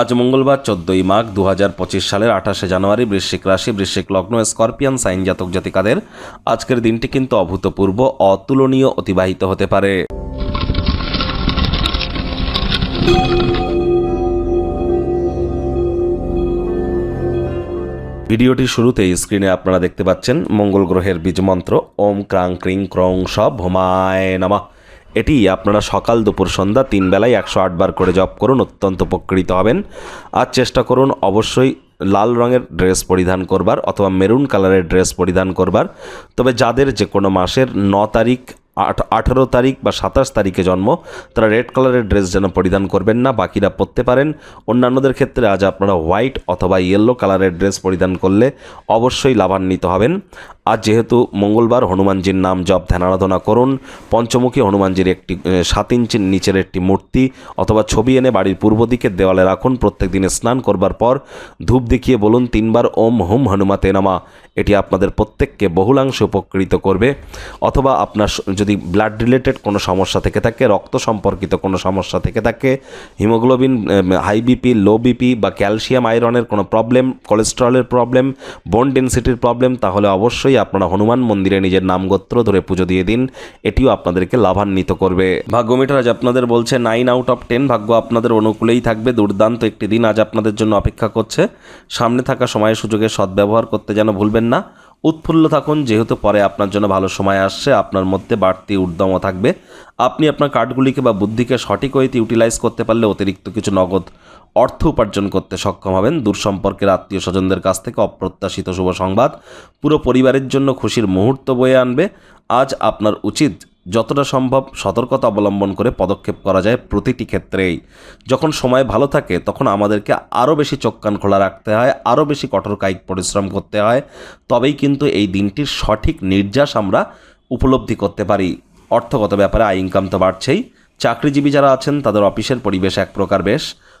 আজ মঙ্গলবার চোদ্দই মাঘ দু হাজার পঁচিশ সালের আঠাশে জানুয়ারি বৃশ্চিক রাশি, বৃশ্চিক লগ্ন, স্করপিয়ান, সাইন জাতক জাতিকাদের আজকের দিনটি কিন্তু অভূতপূর্ব, অতুলনীয়, অতিবাহিত হতে পারে। ভিডিওটির শুরুতেই স্ক্রিনে আপনারা দেখতে পাচ্ছেন মঙ্গল গ্রহের বীজমন্ত্র, ওম ক্রাং ক্রিং ক্রং সব ভোমায় নামা। এটি আপনারা সকাল দুপুর সন্ধ্যা তিন বেলায় একশো আটবার করে জপ করুন, অত্যন্ত উপকৃত হবেন। আর চেষ্টা করুন অবশ্যই লাল রঙের ড্রেস পরিধান করবার অথবা মেরুন কালারের ড্রেস পরিধান করবার। তবে যাদের যে কোনো মাসের ন তারিখ আঠারো তারিখ বা সাতাশ তারিখে জন্ম। তারা রেড কালারের ড্রেস যেন পরিধান করবেন না, বাকিরা পরতে পারেন। অন্যান্যদের ক্ষেত্রে আজ আপনারা হোয়াইট অথবা ইয়েলো কালারের ড্রেস পরিধান করলে অবশ্যই লাভান্বিত হবেন। আজ যেহেতু মঙ্গলবার, হনুমানজির নাম জপ, ধ্যান আরাধনা করুন। পঞ্চমুখী হনুমানজির একটি সাত ইঞ্চির নিচের একটি মূর্তি অথবা ছবি এনে বাড়ির পূর্ব দিকের দেওয়ালে রাখুন। প্রত্যেক দিনে স্নান করবার পর ধূপ দেখিয়ে বলুন, তিনবার ওম হুম হনুমাতে নামা। এটি আপনাদের প্রত্যেককে বহুলাংশে উপকৃত করবে। অথবা আপনার যদি ব্লাড রিলেটেড কোনো সমস্যা থেকে থাকে, রক্ত সম্পর্কিত কোনো সমস্যা থেকে থাকে haemoglobin high BP low BP বা ক্যালসিয়াম আয়রনের কোনো প্রবলেম কোলেস্টেরলের প্রবলেম বোন ডেন্সিটির প্রবলেম তাহলে অবশ্যই আপনারা হনুমান মন্দিরে নিজের নামগোত্র ধরে পুজো দিয়ে দিন। এটিও আপনাদেরকে লাভান্বিত করবে। ভাগ্য মিটার আজ আপনাদের বলছে নাইন আউট অফ টেন ভাগ্য আপনাদের অনুকূলেই থাকবে। দুর্দান্ত একটি দিন আজ আপনাদের জন্য অপেক্ষা করছে। সামনে থাকা সময় সুযোগের সদ্ব্যবহার করতে যেন ভুলবেন না। উৎফুল্ল থাকুন, যেহেতু পরে আপনার জন্য ভালো সময় আসছে, আপনার মধ্যে বাড়তি উদ্যম থাকবে। আপনি আপনার কার্ডগুলিকে বা বুদ্ধিকে সঠিক ওয়েতে ইউটিলাইজ করতে পারলে অতিরিক্ত কিছু নগদ অর্থ উপার্জন করতে সক্ষম হবেন। দূর সম্পর্কের আত্মীয় স্বজনদের কাছ থেকে অপ্রত্যাশিত শুভ সংবাদ পুরো পরিবারের জন্য খুশির মুহূর্ত বয়ে আনবে। আজ আপনার উচিত যতটা সম্ভব সতর্কতা অবলম্বন করে পদক্ষেপ করা যায় প্রতিটি ক্ষেত্রেই। যখন সময় ভালো থাকে, তখন আমাদেরকে আরও বেশি চোখ কান খোলা রাখতে হয়, আরও বেশি কঠোর কায়িক পরিশ্রম করতে হয়। তবেই কিন্তু এই দিনটির সঠিক নির্যাস আমরা উপলব্ধি করতে পারি। অর্থগত ব্যাপারে আয় ইনকাম তো বাড়ছেই। চাকরিজীবী যারা আছেন, তাদের অফিসের পরিবেশ এক প্রকার বেশ।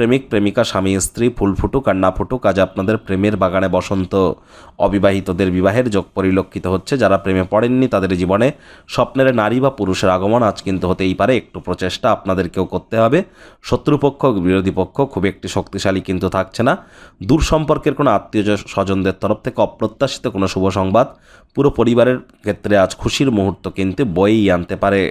প্রেমিক, প্রেমিকা, স্বামী, স্ত্রী, ফুল ফুটুক আর না ফুটুক, আজ আপনাদের প্রেমের বাগানে বসন্ত। অবিবাহিতদের বিবাহের যোগ পরিলক্ষিত হচ্ছে, যারা প্রেমে পড়েননি তাদের জীবনে স্বপ্নের নারী বা পুরুষের আগমন আজ কিন্তু হতেই পারে, একটু প্রচেষ্টা আপনাদেরকেও করতে হবে। শত্রুপক্ষ, বিরোধী পক্ষ খুব একটি শক্তিশালী কিন্তু থাকছে না। দূর সম্পর্কের কোনো আত্মীয় স্বজনদের তরফ থেকে অপ্রত্যাশিত কোনো শুভ সংবাদ পুরো পরিবারের ক্ষেত্রে আজ খুশির মুহূর্ত কিন্তু বয়েই আনতে পারে।